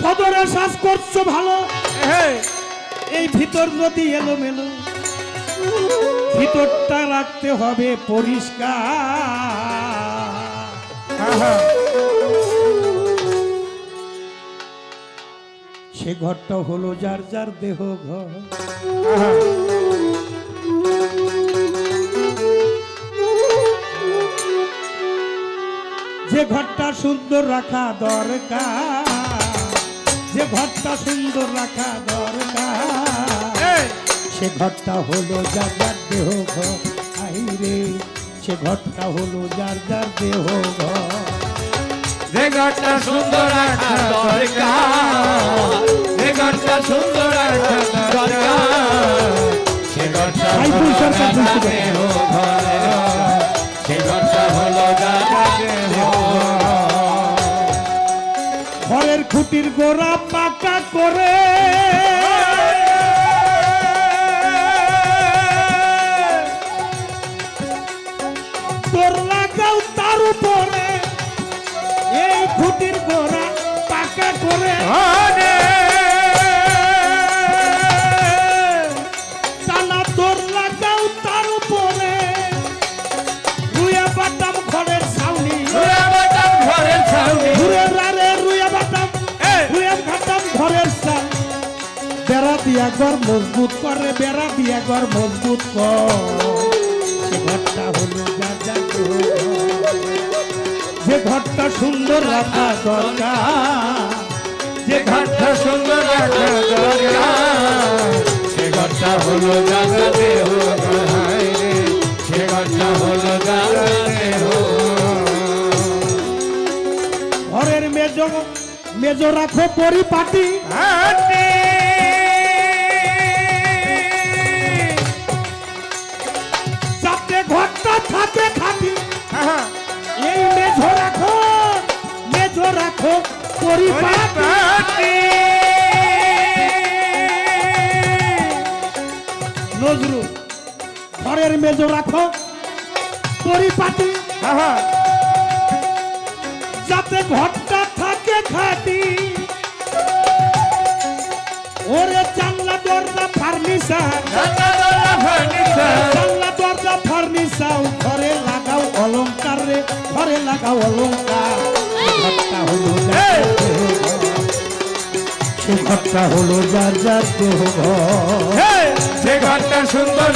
সদরে শ্বাস করছ ভালো? এই ভিতর যদি এলো মেলো ভিতরটা রাখতে হবে পরিষ্কার। সে ঘরটা হলো যার যার দেহ ঘর। যে ঘরটা সুন্দর রাখা দরকার। যে ঘরটা সুন্দর রাখা দরকার সে ঘরটা হলো যার যার দেহ ঘর রে সে ঘরটা হলো যার যার দেহ ঘর যে ঘরটা সুন্দর রাখা দরকার যে ঘরটা সুন্দর রাখা দরকার সে ঘরটা হলো রাজা শুধু। দেহ ঘর। সে ঘরটা হলো রাজা দেহ ঘর। খুঁটির গোড়া পাকা করে। তোর লাগাও তার উপরে এই খুঁটির গোড়া পাকা করে। দিয়া ঘর মজবুত করে বেড়া দিয়া ঘর মজবুত কর। সে ঘরটা হলো যা ঘরটা সুন্দর রাখা দরকার। যে ঘরটা সুন্দর রাখা দরকার। সে ঘরটা হলো রে, সে ঘরটা হলো দেহ ঘরের মেজ মেজ রাখো পরিপাটি। থাকে খাটি। আহা, এই মেঝো রাখো মেঝো রাখো পরিপাটি। নজরুল ঘরের মেজো রাখো পরিপাটি। আহা, যাতে ঘরটা থাকে খাটি। ওরে জানলা দরজা ফার্নিচার। লাগাও এই ঘরটা হলো যার যার। সে ঘরটা হলো যার যার দেহ সে ঘরটা সুন্দর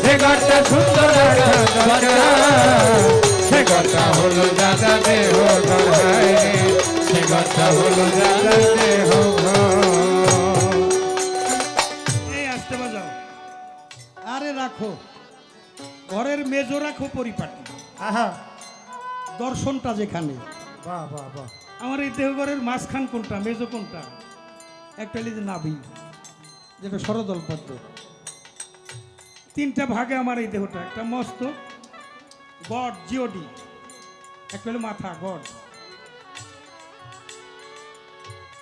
সে ঘরটা সুন্দর সে ঘরটা হলো রাজা দেহ সে ঘরটা হলো রাজা রাখো পরিপাটি। আহা। দর্শনটা যেখানে। বাহ বাহ বাহ। আমার এই দেহঘরের মাঝখান কোনটা মেজো কোনটা? একটা যে নাভি যেটা সরদল পদ্ম তিনটা ভাগে আমার এই দেহটা একটা মস্ত গড জিওডি একটা হলো মাথা গড।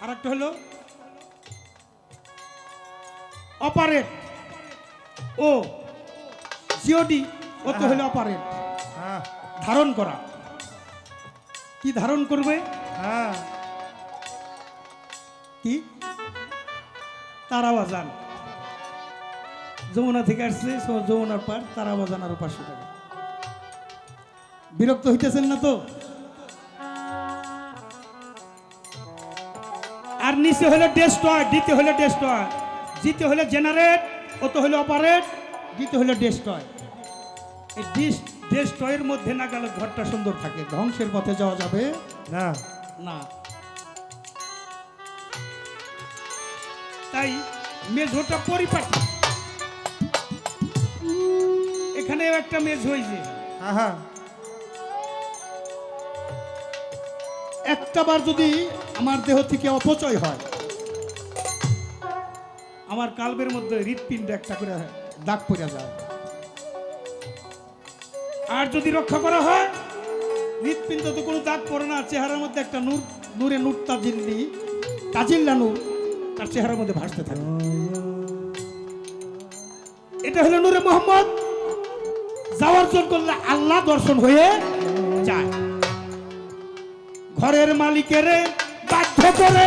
আর একটা হলো অপারেট ও জিওডি ও হলে অপারেট হ্যাঁ। ধারণ করা। কি ধারণ করবে? হ্যাঁ। কি? তারাবাজান। যমুনা থেকে আসছে সো যমুনার পার তারাবাজান আরও পাঁচশো টাকা। বিরক্ত হইতেছেন না তো? আর নিচে হলে ডেস্ট্রয় দিতে হলে ডেস্ট্রয় জিতে হলে জেনারেট ও তো হলে অপারেট দিতে হলে ডেস্ট্রয় এই মধ্যে না গেলে ঘরটা সুন্দর থাকে। ধ্বংসের পথে যাওয়া যাবে? না। না। তাই মেঝোটা পরিপাটি। এখানেও একটা মেঝ হয়েছে। আহা। একটা বার যদি আমার দেহ থেকে অপচয় হয় আমার কালবের মধ্যে হৃৎপিণ্ড একটা করে দাগ পড়ে যায়। আর যদি রক্ষা করা হয়? হৃৎপিণ্ড তো কোনো দাগ পড়ে না, চেহারার মধ্যে একটা নূর, নূরে নূর তাজিল্লি তাজিল্লা নূর, তার চেহারার মধ্যে ভাসতে থাকে। এটা হলো নূরে মোহাম্মদ। যাওয়ার জন্য করলে আল্লাহ দর্শন হয়ে যায়। ঘরের মালিকের বাধ্য করে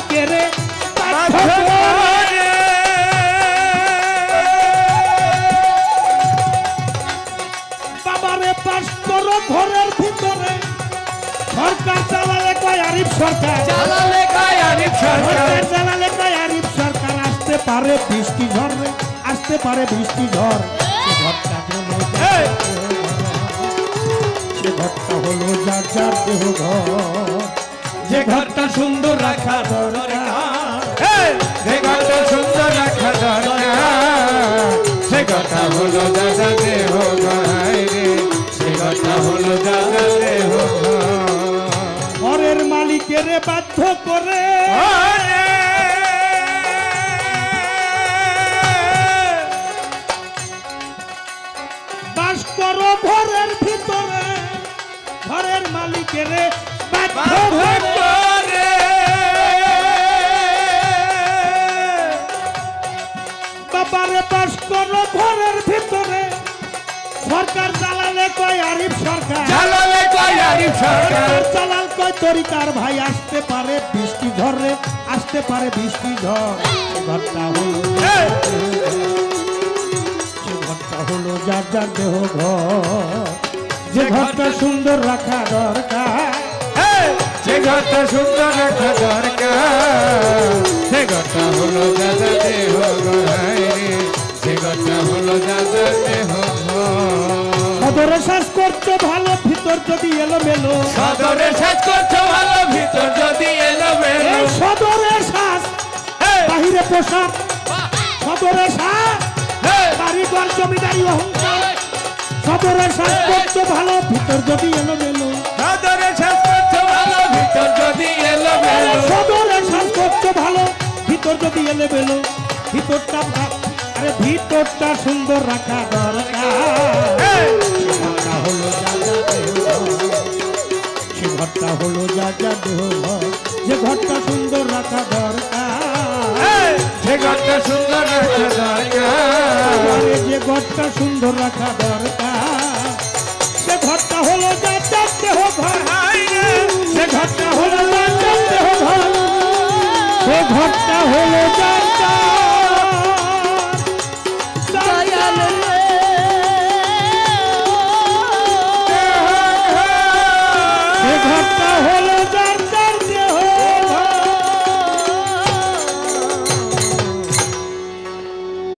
মালিকের বাবারে পাস করো ঘরের ভিতরে সরকার চালালে কয় আরিফ সরকার? চালালে গায়ে আরিফ সরকার? চালালে কয় আরিফ সরকার? আসতে পারে বৃষ্টি ঝড় আসতে পারে বৃষ্টি ঝড়। ঘরটা হলো যার যার দেহ ঘর। যে ঘরটা সুন্দর রাখা দরকার যে ঘরটা সুন্দর রাখা বাবারে বাস করো ঘরের ভিতরে? সরকার চালালে কয় আরিফ সরকার? চালালে গায়ে আরিফ সরকার? চালাল কয় তরিকার ভাই আসতে পারে বৃষ্টি ঝড়ে আসতে পারে বৃষ্টি ঝড়। ঘরটা হলো এই! ঘরটা হলো যার যার দেহ ঘর। যে ঘরটা সুন্দর রাখা দরকার! যে ঘরটা সুন্দর রাখা দরকার। সে ঘরটা হলো দাদা দেহ গড়াই ভিতর যদি এলো মেলো সদরে সাজ করছ ভালো ভিতর যদি এলো বেলো এই! সদরে শ্বাস বাহিরে পোশাক সদরে শ্বাস বাড়িঘর জমিদারি অহংকার। সদরে শ্বাস করছ ভালো ভিতর যদি এলো মেলো সদরে সাজ করছ ভালো ভিতর যদি এলো বেলো সদরে শ্বাস করছ ভালো ভিতর যদি এলে মেলো ভিতরটা আরে ভিতরটা সুন্দর রাখা দরকার। হলো যা যা দেহ। যে ঘরটা সুন্দর রাখা দরকার। সে ঘরটা সুন্দর রাখা দরকার। যে ঘরটা সুন্দর রাখা দরকার। সে ঘরটা হলো যা যা দেহ ঘর সে ঘরটা হলো যা যা দেহ ঘর সে ঘরটা হলো যা যা